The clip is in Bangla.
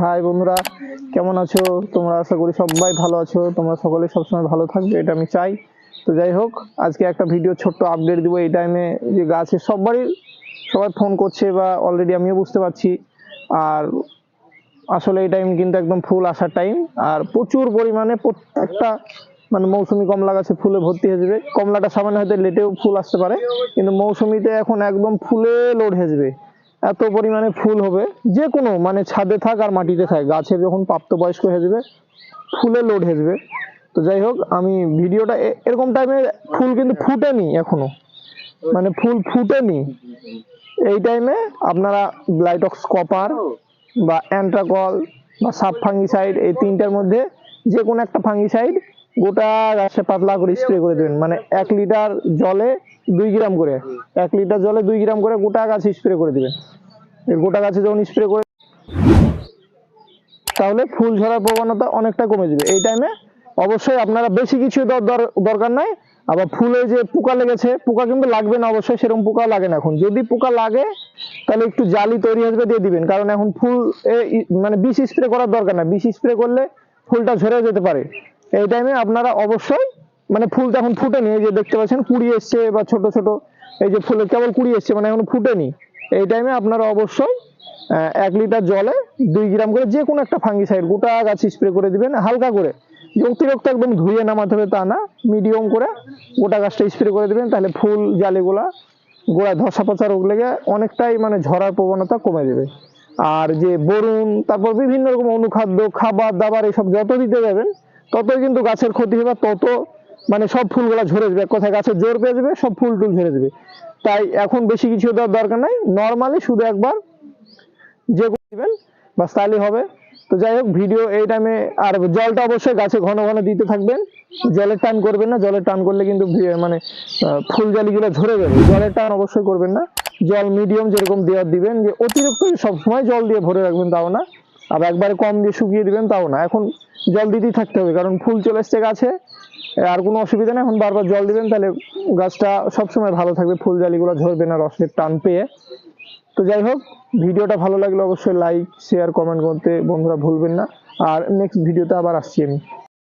হাই বন্ধুরা, কেমন আছো? তোমরা আশা করি সবাই ভালো আছো। তোমরা সকলে সবসময় ভালো থাকবে, এটা আমি চাই। তো যাই হোক, আজকে একটা ভিডিও ছোট্ট আপডেট দিব। এই টাইমে যে গাছের সবারই সবাই ফোন করছে বা অলরেডি আমিও বুঝতে পারছি। আর আসলে এই টাইম কিন্তু একদম ফুল আসার টাইম আর প্রচুর পরিমাণে প্রত্যেকটা মানে মৌসুমি কমলা গাছে ফুলে ভর্তি হয়ে যাবে। কমলাটা সামান্য হয়তো লেটেও ফুল আসতে পারে, কিন্তু মৌসুমিতে এখন একদম ফুলে লোড হয়ে যাবে। এত পরিমাণে ফুল হবে। যে কোনো মানে ছাদে থাক আর মাটিতে থাক, গাছের যখন প্রাপ্তবয়স্ক হয়ে যাবে, ফুলে লোড হয়ে যাবে। তো যাই হোক, আমি ভিডিওটা এরকম টাইমে ফুল কিন্তু ফুটেনি এখনও। মানে ফুল ফুটেনি। এই টাইমে আপনারা ব্লাইটক্স কপার বা অ্যান্ট্রাকল বা সাব ফাঙ্গিসাইড, এই তিনটার মধ্যে যে কোনো একটা ফাঙ্গিসাইড গোটা গাছে পাতলা করে স্প্রে করে দেবেন। মানে এক লিটার জলে দুই গ্রাম করে। এক লিটার জলে দুই গ্রাম করে গোটা গাছে স্প্রে করে দিবেন। গোটা গাছে যখন স্প্রে করে তাহলে ফুল ঝরার প্রবণতা অনেকটা কমে যাবে। এই টাইমে অবশ্যই আপনারা বেশি কিছু দর- দর- দরকার নাই। আবার ফুলে যে পোকা লেগেছে, পোকা কিন্তু লাগবে না অবশ্যই, সেরকম পোকা লাগে না এখন। যদি পোকা লাগে, তাহলে একটু জালি তৈরি আসবে দিয়ে দিবেন। কারণ এখন ফুল মানে বিষ স্প্রে করার দরকার না বিষ স্প্রে করলে ফুলটা ঝরে যেতে পারে। এই টাইমে আপনারা অবশ্যই মানে ফুলটা এখন ফুটেনি, এই যে দেখতে পাচ্ছেন কুড়ি এসছে বা ছোট ছোট এই যে ফুলে কেবল কুড়ি এসছে মানে এখন ফুটেনি। এই টাইমে আপনারা অবশ্যই এক লিটার জলে দুই গ্রাম করে যে কোনো একটা ফাঙ্গিসাইড গোটা গাছ স্প্রে করে দিবেন, হালকা করে। অতিরিক্ত একদম ধুয়ে নামাতে হবে তা না মিডিয়াম করে গোটা গাছটা স্প্রে করে দিবেন, তাহলে ফুল, জালিগুলা, গোড়ায় ধসা পচা রোগ লেগে অনেকটাই মানে ঝরার প্রবণতা কমে যাবে। আর যে বরুণ, তারপর বিভিন্ন রকম অনুখাদ্য, খাবার, দাবার, এসব যত দিতে যাবেন ততই কিন্তু গাছের ক্ষতি হবে, তত মানে সব ফুলগুলা ঝরে যাবে। কথায় গাছের জোর পেয়ে যাবে, সব ফুল টুল ঝরে যাবে। তাই এখন বেশি কিছু দেওয়ার দরকার নাই। নর্মালি শুধু একবার যে দিবেন, বাস তাহলেই হবে। তো যাই হোক, ভিডিও এই টাইমে আর জলটা অবশ্যই গাছে ঘন ঘন দিতে থাকবেন। জলের টান করবেন না, জলের টান করলে কিন্তু মানে ফুল জালিগুলো ঝরে যাবে। জলের টান অবশ্যই করবেন না। জল মিডিয়াম যেরকম দেওয়ার দিবেন, যে অতিরিক্ত সবসময় জল দিয়ে ভরে রাখবেন, তাও না। আবার একবারে কম দিয়ে শুকিয়ে দিবেন, তাও না। এখন জল দিতেই থাকতে হবে, কারণ ফুল চলে এসছে গাছে। আর কোনো অসুবিধা নেই, এখন বারবার জল দিবেন, তাহলে গাছটা সবসময় ভালো থাকবে, ফুল জালিগুলো ঝরবে না, রসের টান পেয়ে। তো যাই হোক, ভিডিওটা ভালো লাগলে অবশ্যই লাইক, শেয়ার, কমেন্ট করতে বন্ধুরা ভুলবেন না। আর নেক্সট ভিডিওতে আবার আসছি আমি।